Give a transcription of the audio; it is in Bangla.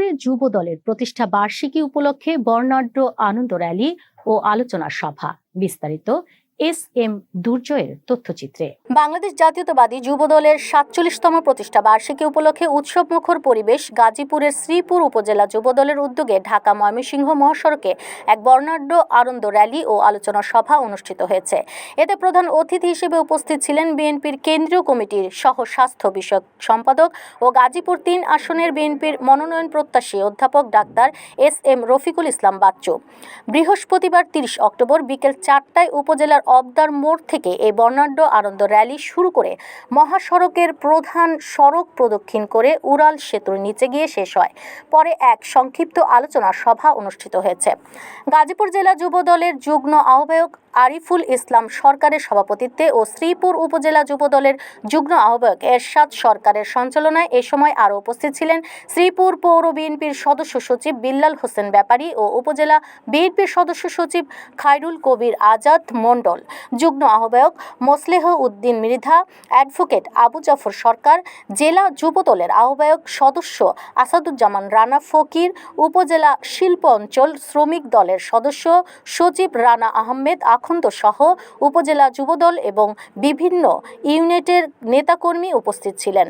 গাজীপুরে যুব দলের প্রতিষ্ঠা বার্ষিকী উপলক্ষে বর্ণাঢ্য আনন্দ র্যালি ও আলোচনা সভা বিস্তারিত এস এম দুর্জয়ের তথ্যচিত্রে। বাংলাদেশ জাতীয়তাবাদী যুব দলের সাতচল্লিশতম প্রতিষ্ঠা বার্ষিকী উপলক্ষে উৎসবমুখর পরিবেশ গাজীপুরের শ্রীপুর উপজেলা যুব দলের উদ্যোগে ঢাকা ময়মনসিংহ মহাসড়কে এক বর্ণাঢ্য আনন্দ র্যালি ও আলোচনা সভা অনুষ্ঠিত হয়েছে। এতে প্রধান অতিথি হিসেবে উপস্থিত ছিলেন বিএনপির কেন্দ্রীয় কমিটির সহ স্বাস্থ্য বিষয়ক সম্পাদক ও গাজীপুর তিন আসনের বিএনপির মনোনয়ন প্রত্যাশী অধ্যাপক doctor S M Rafiqul Islam Bachchu. বৃহস্পতিবার তিরিশ অক্টোবর বিকেল চারটায় উপজেলার অবদার মোড় থেকে এই বর্ণাঢ্য আনন্দ র্যালি শুরু করে মহাসড়কের প্রধান সড়ক প্রদক্ষিণ করে উড়াল সেতুর নিচে গিয়ে শেষ হয়। পরে এক সংক্ষিপ্ত আলোচনা সভা অনুষ্ঠিত হয়েছে। গাজীপুর জেলা যুবদলের যুগ্ম আহ্বায়ক আরিফুল ইসলাম সরকারের সভাপতিত্বে ও শ্রীপুর উপজেলা যুবদলের যুগ্ম আহ্বায়ক এরশাদ সরকারের সঞ্চালনায় এ সময় আরও উপস্থিত ছিলেন শ্রীপুর পৌর বিএনপির সদস্য সচিব বিল্লাল হোসেন ব্যাপারী ও উপজেলা বিএনপির সদস্য সচিব খায়রুল কবির আজাদ মণ্ডল। যুগ্ম আহ্বায়ক মোসলেহ উদ্দিন মৃধা, অ্যাডভোকেট আবু জাফর সরকার, জেলা যুবদলের আহ্বায়ক সদস্য আসাদুজ্জামান রানা ফকির, উপজেলা শিল্প অঞ্চল শ্রমিক দলের সদস্য সচিব রানা আহমেদ আখন্দ সহ উপজেলা যুবদল এবং বিভিন্ন ইউনিটের নেতাকর্মী উপস্থিত ছিলেন।